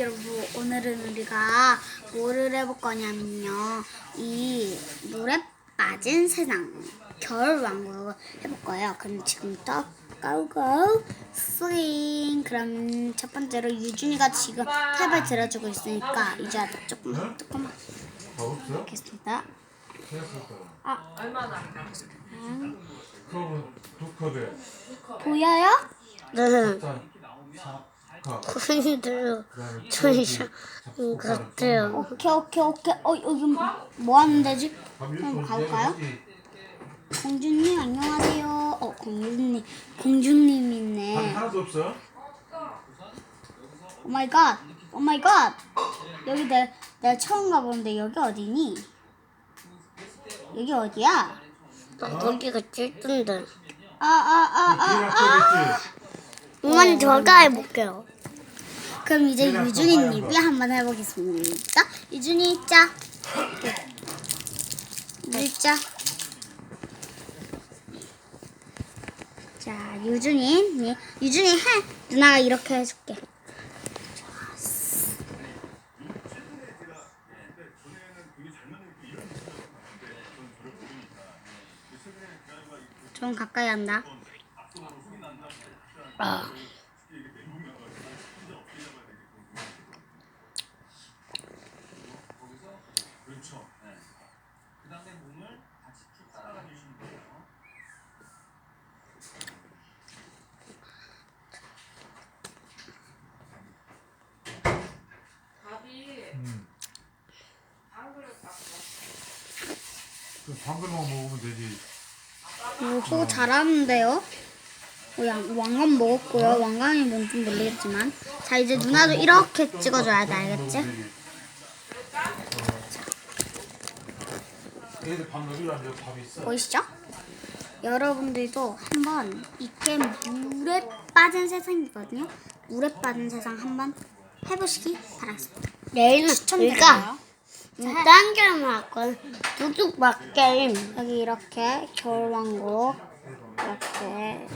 여러분 오늘은 우리가 뭐를 해볼 거냐면요. 이 물에 빠진 세상 겨울 왕국을 해볼 거예요. 그럼 지금부터 고고 스윙 그럼 첫 번째로 유준이가 지금 탭을 들어주고 있으니까 이제 조금만 조금만? 하겠습니다. 생각했다. 아. 얼마나? 컵은 두 컵에 보여요? 네, 고생들 그다음에 전이셔 컵 같아요. 오케이 오케이 오케이 어 여기 뭐 하는 데지? 한번 가볼까요? 공주님 안녕하세요. 어 공주님 공주님 밥 있네. 하나도 없어? 오 마이 갓. 오 마이 갓. 여기 내 내가 처음 가보는데 여기 어디니? 여기 어디야? 여기가 찔던데. 아 아 아 아 아. 계략적 이만 저가 해볼게요. 그럼 이제 유준이님이. 한번 해보겠습니다. 유준이 짜. 유준이 짜. 자 유준이 네, 유준이 해. 누나가 이렇게 해줄게. 좀 가까이 한다. 아, 밥이 음. 한 그릇 딱 그 방글만 먹으면 되지. 오호 잘하는데요? 어, 양, 왕관 먹었고요. 왕관이 뭔지 모르겠지만. 자 이제 누나도 이렇게 찍어줘야 돼 알겠지? 얘들 밥 먹으려면 여기 밥이 있어. 보이시죠? 여러분들도 한번 이 게임 물에 빠진 세상이거든요. 물에 빠진 세상 한번 해보시기 바라겠습니다. 내일은 추천드려요. 우리가 딴 게임 할건 두둑막 게임. 여기 이렇게 겨울왕국 이렇게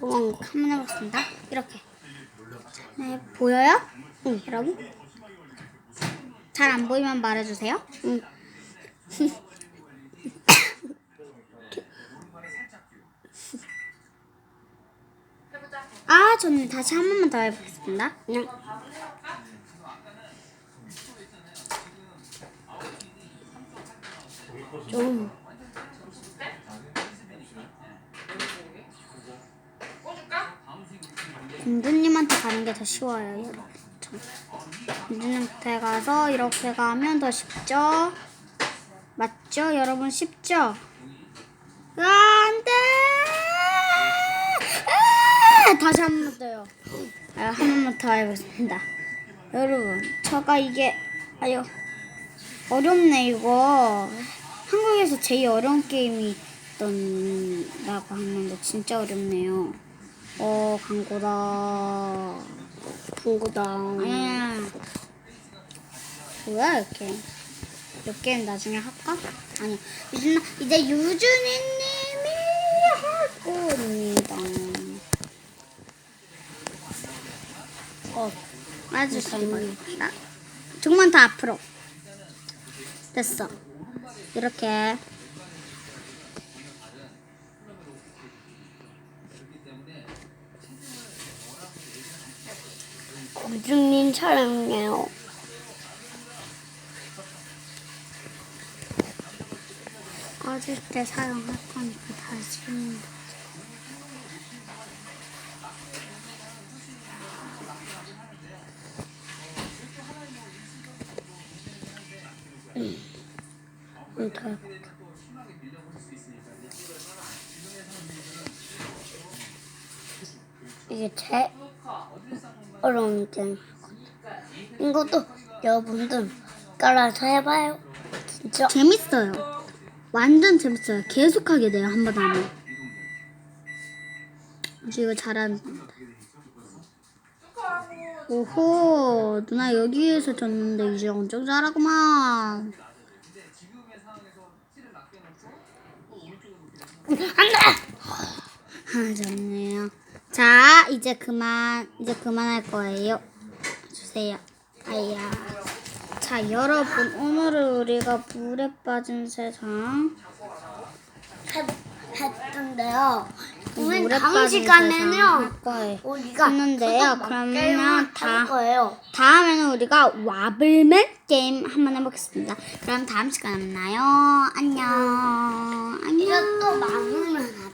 겨울왕국 한번 해보겠습니다. 이렇게 네 보여요? 응 여러분 잘 안 보이면 말해주세요. 응. 아 저는 다시 한 번만 더 해보겠습니다. 그 좀? 공주님한테 가는 게 더 쉬워요. 공주님한테 가서 이렇게 가면 더 쉽죠? 맞죠? 여러분 쉽죠? 아, 안 돼! 아, 다시 한 번 더요. 아, 한 번만 더 해보겠습니다. 여러분, 저가 이게, 아유, 어렵네, 이거. 한국에서 제일 어려운 게임이 있던다고 하는데 진짜 어렵네요. 어, 광고다. 아니야. 뭐야, 이렇게. 몇 개는 나중에 할까? 아니야. 유준, 이제 유준이님이 할 겁니다. 어, 맞으시면 조금만 더 앞으로. 됐어. 이렇게. 고중님 촬영해요. 꺼질 때 사용할 거니까 다시. 응, 더. 이게 제일 어려운 게임. 이것도 여러분들 깔아서 해봐요. 진짜. 재밌어요. 완전 재밌어요. 계속 하게 돼요. 한 번 하면. 이거 잘하는 오호 누나 여기에서 졌는데 이제 엄청 잘하구만. 안돼. 아, 좋네요. 자, 이제 그만, 이제 그만할 거예요. 주세요. 아야. 자, 여러분, 오늘은 우리가 물에 빠진 세상. 했, 했던데요. 세상 시간에는요. 할 거예요. 우리가 했는데요. 소독 그러면 다- 할 거예요. 다음에는 우리가 와블맨 게임 한번 해보겠습니다. 그럼 다음 시간에 만나요. 안녕. 안녕. 또 많으면